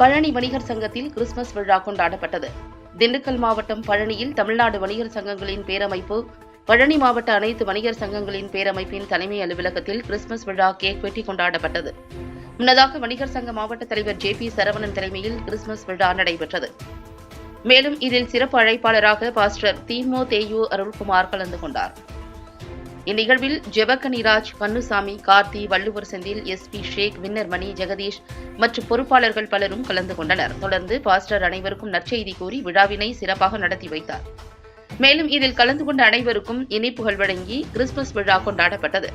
பழனி வணிகர் சங்கத்தில் கிறிஸ்துமஸ் விழா கொண்டாடப்பட்டது. திண்டுக்கல் மாவட்டம் பழனியில் தமிழ்நாடு வணிகர் சங்கங்களின் பேரமைப்பு பழனி மாவட்ட அனைத்து வணிகர் சங்கங்களின் பேரமைப்பின் தலைமை அலுவலகத்தில் கிறிஸ்துமஸ் விழா கேக் வெட்டி கொண்டாடப்பட்டது. முன்னதாக வணிகர் சங்க மாவட்ட தலைவர் ஜே பி சரவணன் தலைமையில் கிறிஸ்துமஸ் விழா நடைபெற்றது. மேலும் இதில் சிறப்பு அழைப்பாளராக பாஸ்டர் தீமோ தேயு அருள்குமார் கலந்து கொண்டார். இந்நிகழ்வில் Jebakaniraj Pannusamy Karthi Valluvar Senthil S P Sheikh winner Mani Jagadish மற்றும் பொறுப்பாளர்கள் பலரும் கலந்து கொண்டனர். தொடர்ந்து பாஸ்டர் அனைவருக்கும் நற்செய்தி கூறி விழாவினை சிறப்பாக நடத்தி வைத்தார். மேலும் இதில் கலந்து கொண்ட அனைவருக்கும் இனிப்புகள் வழங்கி கிறிஸ்துமஸ் விழா கொண்டாடப்பட்டது.